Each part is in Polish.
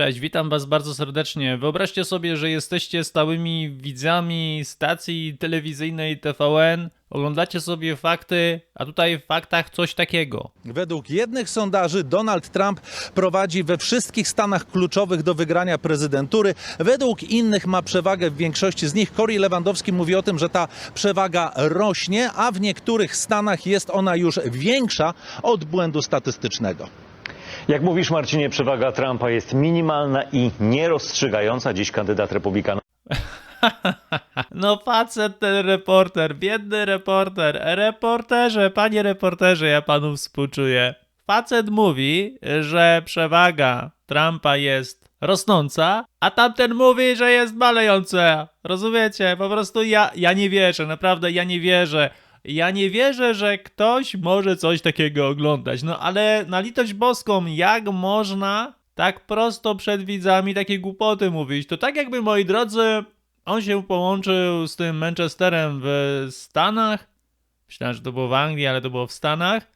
Cześć, witam Was bardzo serdecznie. Wyobraźcie sobie, że jesteście stałymi widzami stacji telewizyjnej TVN, oglądacie sobie fakty, a tutaj w faktach coś takiego. Według jednych sondaży Donald Trump prowadzi we wszystkich stanach kluczowych do wygrania prezydentury. Według innych ma przewagę w większości z nich. Cory Lewandowski mówi o tym, że ta przewaga rośnie, a w niektórych stanach jest ona już większa od błędu statystycznego. Jak mówisz, Marcinie, przewaga Trumpa jest minimalna i nierozstrzygająca. Dziś kandydat republikanów No facet ten reporter, biedny reporter. Reporterze, panie reporterze, ja panu współczuję. Facet mówi, że przewaga Trumpa jest rosnąca, a tamten mówi, że jest malejąca. Rozumiecie? Po prostu ja, ja nie wierzę, naprawdę ja nie wierzę. Ja nie wierzę, że ktoś może coś takiego oglądać. No ale na litość boską, jak można tak prosto przed widzami takie głupoty mówić? To tak jakby, moi drodzy, on się połączył z tym Manchesterem w Stanach. Myślałem, że to było w Anglii, ale to było w Stanach.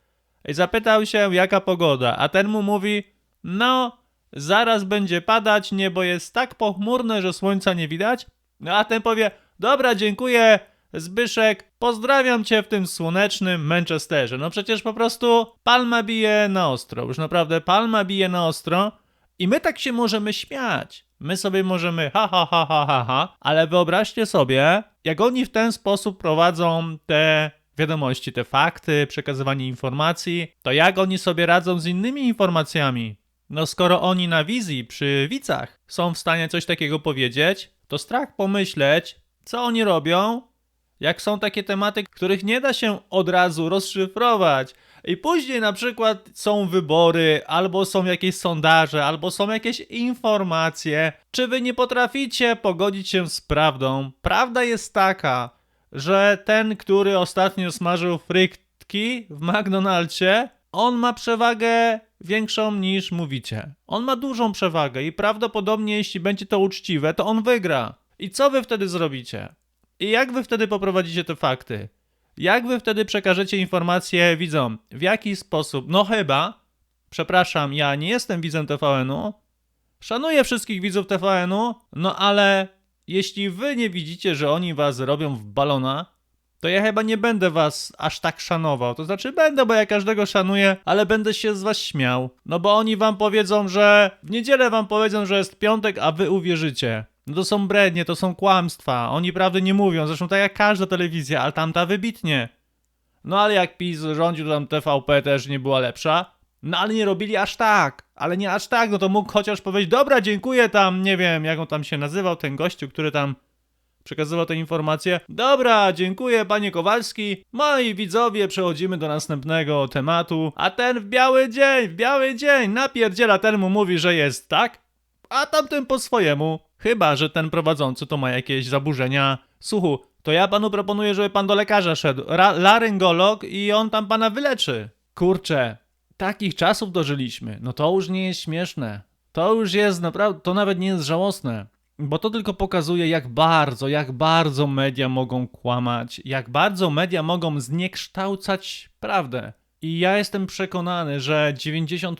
I zapytał się, jaka pogoda. A ten mu mówi: No, zaraz będzie padać, niebo jest tak pochmurne, że słońca nie widać. No a ten powie: Dobra, dziękuję, Zbyszek, pozdrawiam cię w tym słonecznym Manchesterze. No przecież po prostu palma bije na ostro. Już naprawdę palma bije na ostro. I my tak się możemy śmiać. My sobie możemy ha ha ha ha ha ha, ale wyobraźcie sobie, jak oni w ten sposób prowadzą te wiadomości, te fakty, przekazywanie informacji, to jak oni sobie radzą z innymi informacjami? No skoro oni na wizji, przy widzach są w stanie coś takiego powiedzieć, to strach pomyśleć, co oni robią, jak są takie tematy, których nie da się od razu rozszyfrować. I później na przykład są wybory, albo są jakieś sondaże, albo są jakieś informacje. Czy wy nie potraficie pogodzić się z prawdą? Prawda jest taka, że ten, który ostatnio smażył frytki w McDonaldzie, on ma przewagę większą niż mówicie. On ma dużą przewagę i prawdopodobnie jeśli będzie to uczciwe, to on wygra. I co wy wtedy zrobicie? I jak wy wtedy poprowadzicie te fakty? Jak wy wtedy przekażecie informacje widzom? W jaki sposób? No chyba, przepraszam, ja nie jestem widzem TVN-u, szanuję wszystkich widzów TVN-u, no ale jeśli wy nie widzicie, że oni was robią w balona, to ja chyba nie będę was aż tak szanował. To znaczy będę, bo ja każdego szanuję, ale będę się z was śmiał. No bo oni wam powiedzą, że w niedzielę wam powiedzą, że jest piątek, a wy uwierzycie. No to są brednie, to są kłamstwa. Oni prawdy nie mówią, zresztą tak jak każda telewizja, ale tamta wybitnie. No ale jak PiS rządził, to tam TVP też nie była lepsza. No ale nie robili aż tak, ale nie aż tak, no to mógł chociaż powiedzieć, dobra, dziękuję tam, nie wiem, jak on tam się nazywał, ten gościu, który tam przekazywał te informacje. Dobra, dziękuję panie Kowalski. Moi widzowie, przechodzimy do następnego tematu. A ten w biały dzień, w biały dzień, napierdziela ten mu mówi, że jest tak, a tamten po swojemu. Chyba, że ten prowadzący to ma jakieś zaburzenia słuchu. To ja panu proponuję, żeby pan do lekarza szedł. Ra laryngolog i on tam pana wyleczy. Kurczę, takich czasów dożyliśmy. No to już nie jest śmieszne. To już jest naprawdę, to nawet nie jest żałosne. Bo to tylko pokazuje, jak bardzo, jak bardzo media mogą kłamać, jak bardzo media mogą zniekształcać prawdę. I ja jestem przekonany, że 90%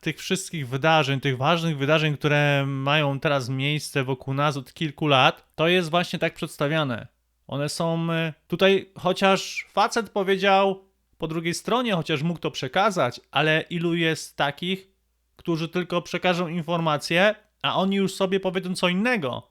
tych wszystkich wydarzeń, tych ważnych wydarzeń, które mają teraz miejsce wokół nas od kilku lat, to jest właśnie tak przedstawiane. One są y, tutaj, chociaż facet powiedział po drugiej stronie, chociaż mógł to przekazać, ale ilu jest takich, którzy tylko przekażą informacje, a oni już sobie powiedzą co innego.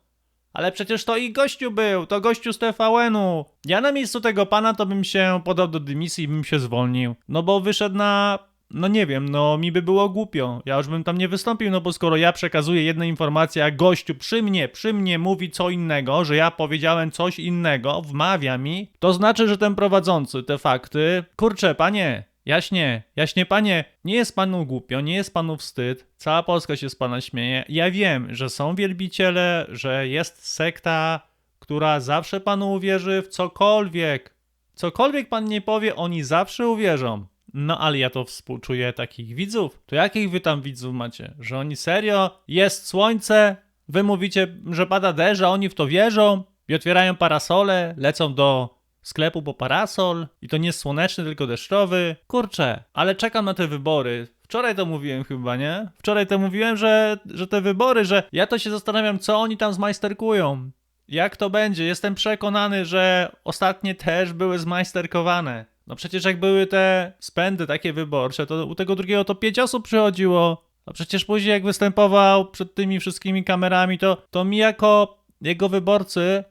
Ale przecież to i gościu był, to gościu z TVN-u. Ja na miejscu tego pana to bym się podał do dymisji i bym się zwolnił. No bo wyszedł na... No nie wiem, no mi by było głupio. Ja już bym tam nie wystąpił, no bo skoro ja przekazuję jedne informacje, a gościu przy mnie, przy mnie mówi co innego, że ja powiedziałem coś innego, wmawia mi, to znaczy, że ten prowadzący te fakty... Kurczę, panie, Jaśnie, jaśnie panie, nie jest panu głupio, nie jest panu wstyd, cała Polska się z pana śmieje. Ja wiem, że są wielbiciele, że jest sekta, która zawsze panu uwierzy w cokolwiek. Cokolwiek pan nie powie, oni zawsze uwierzą. No ale ja to współczuję takich widzów. To jakich wy tam widzów macie? Że oni serio? Jest słońce? Wy mówicie, że pada deszcz, a oni w to wierzą? I otwierają parasole, lecą do sklepu po parasol i to nie słoneczny, tylko deszczowy. Kurczę, ale czekam na te wybory Wczoraj to mówiłem chyba, nie? Wczoraj to mówiłem, że, że te wybory, że ja to się zastanawiam, co oni tam zmajsterkują. Jak to będzie? Jestem przekonany, że ostatnie też były zmajsterkowane. No przecież jak były te spędy takie wyborcze, to u tego drugiego to pięć osób przychodziło. A przecież później jak występował przed tymi wszystkimi kamerami, to, to mi jako jego wyborcy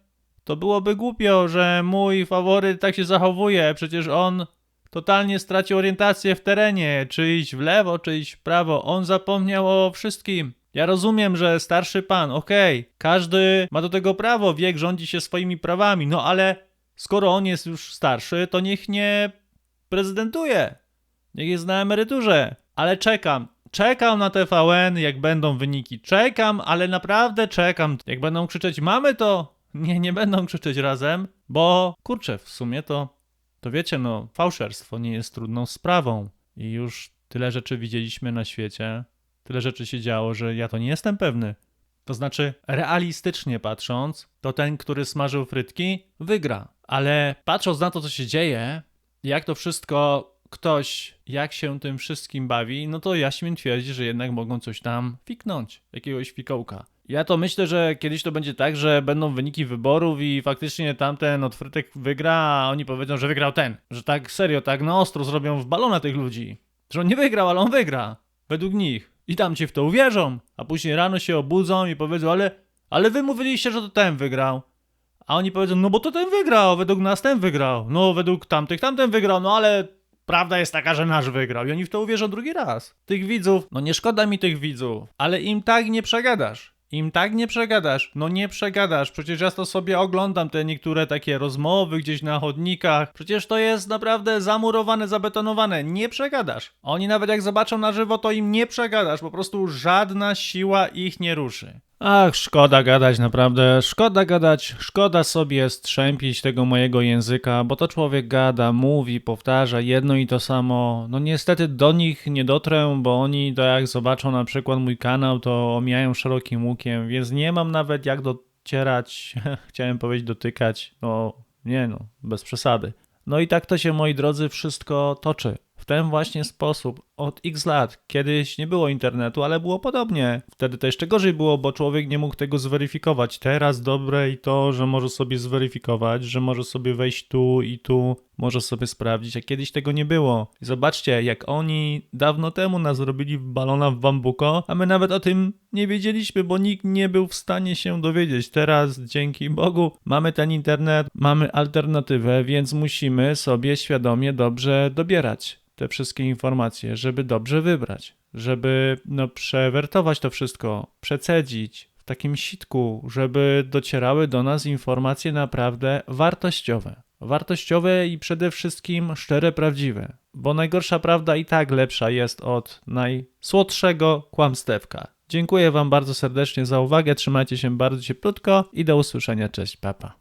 to byłoby głupio, że mój faworyt tak się zachowuje. Przecież on totalnie stracił orientację w terenie, czy iść w lewo, czy iść w prawo. On zapomniał o wszystkim. Ja rozumiem, że starszy pan, okej, każdy ma do tego prawo, wiek rządzi się swoimi prawami, no ale skoro on jest już starszy, to niech nie prezydentuje. Niech jest na emeryturze. Ale czekam. Czekam na TVN, jak będą wyniki. Czekam, ale naprawdę czekam. Jak będą krzyczeć, mamy to. Nie, nie będą krzyczeć razem, bo kurczę, w sumie to to wiecie, no, fałszerstwo nie jest trudną sprawą. I już tyle rzeczy widzieliśmy na świecie, tyle rzeczy się działo, że ja to nie jestem pewny. To znaczy, realistycznie patrząc, to ten, który smażył frytki, wygra. Ale patrząc na to, co się dzieje, jak to wszystko ktoś, jak się tym wszystkim bawi, no to ja śmiem twierdzić, że jednak mogą coś tam fiknąć, jakiegoś fikołka. Ja to myślę, że kiedyś to będzie tak, że będą wyniki wyborów i faktycznie tamten od frytek wygra, a oni powiedzą, że wygrał ten. Że tak serio, tak na ostro zrobią w balona tych ludzi. Że on nie wygrał, ale on wygra. Według nich. I tam ci w to uwierzą. A później rano się obudzą i powiedzą, ale, ale wy mówiliście, że to ten wygrał. A oni powiedzą, no bo to ten wygrał, według nas ten wygrał. No według tamtych tamten wygrał, no ale prawda jest taka, że nasz wygrał. I oni w to uwierzą drugi raz. Tych widzów, no nie szkoda mi tych widzów, ale im tak nie przegadasz. Im tak nie przegadasz, no nie przegadasz. Przecież ja to sobie oglądam te niektóre takie rozmowy gdzieś na chodnikach. Przecież to jest naprawdę zamurowane, zabetonowane. Nie przegadasz. Oni nawet jak zobaczą na żywo, to im nie przegadasz. Po prostu żadna siła ich nie ruszy. Ach, szkoda gadać, naprawdę. Szkoda gadać, szkoda sobie strzępić tego mojego języka, bo to człowiek gada, mówi, powtarza jedno i to samo. No niestety do nich nie dotrę, bo oni to jak zobaczą na przykład mój kanał, to omijają szerokim łukiem, więc nie mam nawet jak docierać, chciałem powiedzieć dotykać, no nie no, bez przesady. No i tak to się, moi drodzy, wszystko toczy. W ten właśnie sposób od x lat. Kiedyś nie było internetu, ale było podobnie. Wtedy to jeszcze gorzej było, bo człowiek nie mógł tego zweryfikować. Teraz dobre i to, że może sobie zweryfikować, że może sobie wejść tu i tu, może sobie sprawdzić, a kiedyś tego nie było. Zobaczcie, jak oni dawno temu nas robili w balona w bambuko, a my nawet o tym nie wiedzieliśmy, bo nikt nie był w stanie się dowiedzieć. Teraz, dzięki Bogu, mamy ten internet, mamy alternatywę, więc musimy sobie świadomie dobrze dobierać te wszystkie informacje, żeby dobrze wybrać, żeby no, przewertować to wszystko, przecedzić takim sitku, żeby docierały do nas informacje naprawdę wartościowe. Wartościowe i przede wszystkim szczere, prawdziwe, bo najgorsza prawda i tak lepsza jest od najsłodszego kłamstewka. Dziękuję Wam bardzo serdecznie za uwagę, trzymajcie się bardzo cieplutko i do usłyszenia, cześć, papa.